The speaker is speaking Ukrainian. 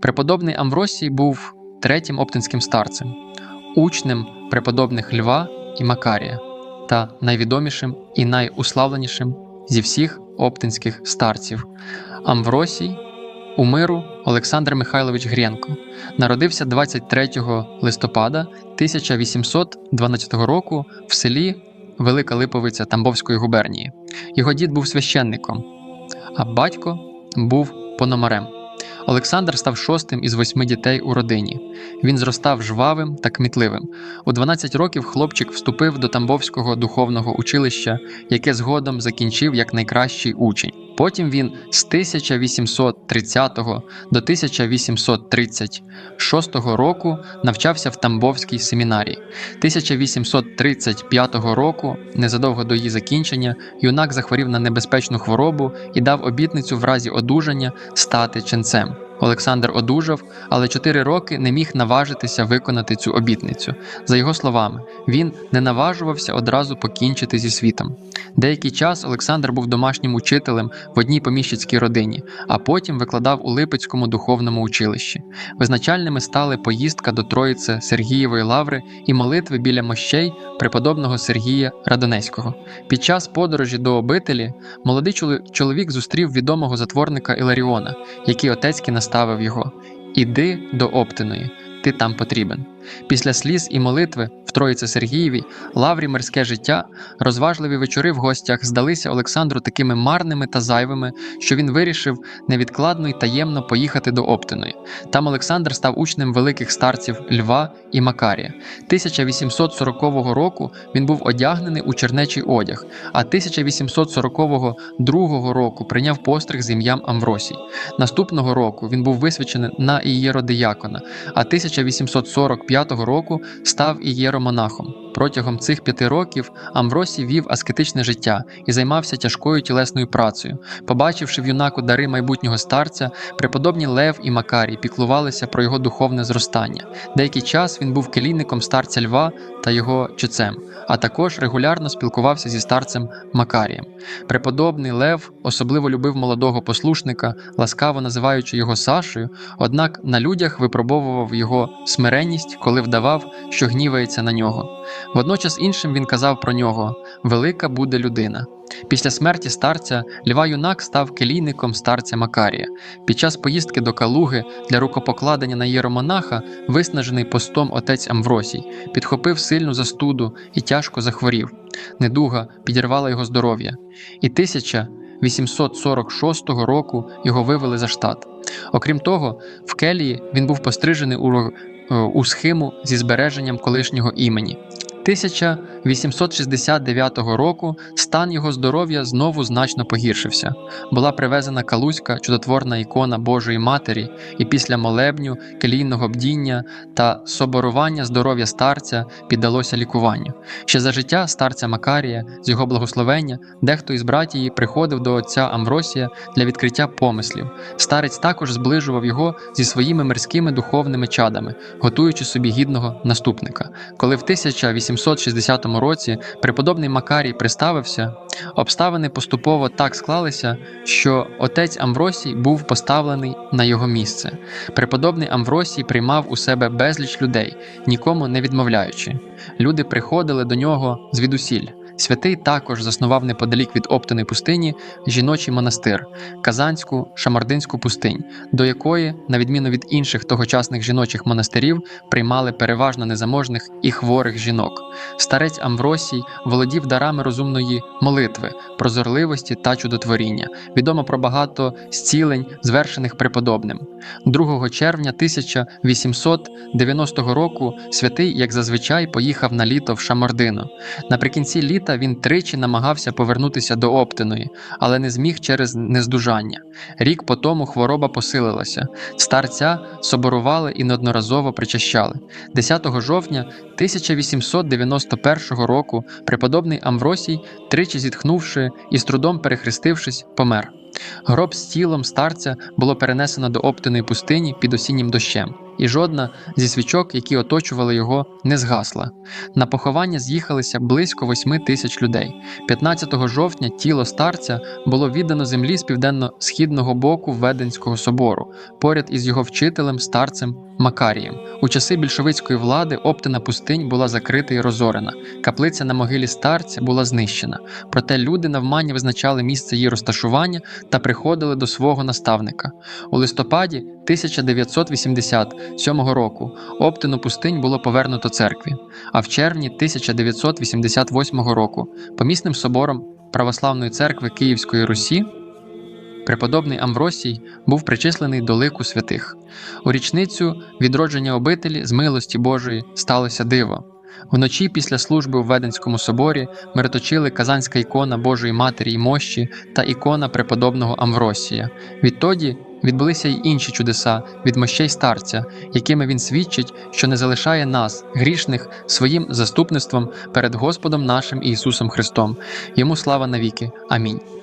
Преподобний Амвросій був третім оптинським старцем, учнем преподобних Льва і Макарія та найвідомішим і найуславленішим зі всіх оптинських старців. Амвросій у миру Олександр Михайлович Грєнко народився 23 листопада 1812 року в селі Велика Липовиця Тамбовської губернії. Його дід був священником, а батько був пономарем. Олександр став шостим із восьми дітей у родині. Він зростав жвавим та кмітливим. У 12 років хлопчик вступив до Тамбовського духовного училища, яке згодом закінчив як найкращий учень. Потім він з 1830 до 1836 року навчався в Тамбовській семінарії. 1835 року, незадовго до її закінчення, юнак захворів на небезпечну хворобу і дав обітницю в разі одужання стати ченцем. Олександр одужав, але чотири роки не міг наважитися виконати цю обітницю. За його словами, він не наважувався одразу покінчити зі світом. Деякий час Олександр був домашнім учителем в одній поміщицькій родині, а потім викладав у Липецькому духовному училищі. Визначальними стали поїздка до Троїці Сергієвої лаври і молитви біля мощей преподобного Сергія Радонеського. Під час подорожі до обителі молодий чоловік зустрів відомого затворника Іларіона, який отецьки наставив його: Іди до Оптиної, ти там потрібен. Після сліз і молитви в Троїці Сергієвій лаврі мирське життя, розважливі вечори в гостях здалися Олександру такими марними та зайвими, що він вирішив невідкладно й таємно поїхати до Оптиної. Там Олександр став учнем великих старців Льва і Макарія. 1840 року він був одягнений у чернечий одяг, а 1842 року прийняв постриг з ім'ям Амвросій. Наступного року він був висвячений на ієродиякона, а 1845 року став ієромонахом. Протягом цих п'яти років Амвросій вів аскетичне життя і займався тяжкою тілесною працею. Побачивши в юнаку дари майбутнього старця, преподобні Лев і Макарій піклувалися про його духовне зростання. Деякий час він був келійником старця Льва та його чецем, а також регулярно спілкувався зі старцем Макарієм. Преподобний Лев особливо любив молодого послушника, ласкаво називаючи його Сашею, однак на людях випробовував його смиренність, коли вдавав, що гнівається на нього. Водночас іншим він казав про нього: велика буде людина. Після смерті старця Льва юнак став келійником старця Макарія. Під час поїздки до Калуги для рукопокладення на єромонаха, виснажений постом отець Амвросій, підхопив сильну застуду і тяжко захворів. Недуга підірвала його здоров'я. І 1846 року його вивели за штат. Окрім того, в келії він був пострижений у, е, у схиму зі збереженням колишнього імені. 1869 року стан його здоров'я знову значно погіршився. Була привезена калузька чудотворна ікона Божої Матері, і після молебню, келійного бдіння та соборування здоров'я старця піддалося лікуванню. Ще за життя старця Макарія, з його благословення, дехто із братії приходив до отця Амвросія для відкриття помислів. Старець також зближував його зі своїми мирськими духовними чадами, готуючи собі гідного наступника. Коли в 1860 році преподобний Макарій приставився, обставини поступово так склалися, що отець Амвросій був поставлений на його місце. Преподобний Амвросій приймав у себе безліч людей, нікому не відмовляючи. Люди приходили до нього звідусіль. Святий також заснував неподалік від Оптиної пустині жіночий монастир, Казанську Шамардинську пустинь, до якої, на відміну від інших тогочасних жіночих монастирів, приймали переважно незаможних і хворих жінок. Старець Амвросій володів дарами розумної молитви, прозорливості та чудотворіння. Відомо про багато зцілень, звершених преподобним. 2 червня 1890 року святий, як зазвичай, поїхав на літо в Шамардину. Наприкінці літа він тричі намагався повернутися до Оптиної, але не зміг через нездужання. Рік по тому хвороба посилилася. Старця соборували і неодноразово причащали. 10 жовтня 1891 року преподобний Амвросій, тричі зітхнувши і з трудом перехрестившись, помер. Гроб з тілом старця було перенесено до Оптиної пустині під осіннім дощем, і жодна зі свічок, які оточували його, не згасла. На поховання з'їхалися близько восьми тисяч людей. 15 жовтня тіло старця було віддано землі з південно-східного боку Веденського собору, поряд із його вчителем старцем Макарієм. У часи більшовицької влади Оптина пустинь була закрита і розорена. Каплиця на могилі старця була знищена. Проте люди навмання визначали місце її розташування та приходили до свого наставника. У листопаді 1987 року Оптину пустинь було повернуто церкві, а в червні 1988 року помісним собором Православної церкви Київської Русі преподобний Амвросій був причислений до лику святих. У річницю відродження обителі з милості Божої сталося диво. Вночі після служби у Веденському соборі мироточили казанська ікона Божої Матері й мощі та ікона преподобного Амвросія. Відтоді відбулися й інші чудеса від мощей старця, якими він свідчить, що не залишає нас, грішних, своїм заступництвом перед Господом нашим Ісусом Христом. Йому слава навіки. Амінь.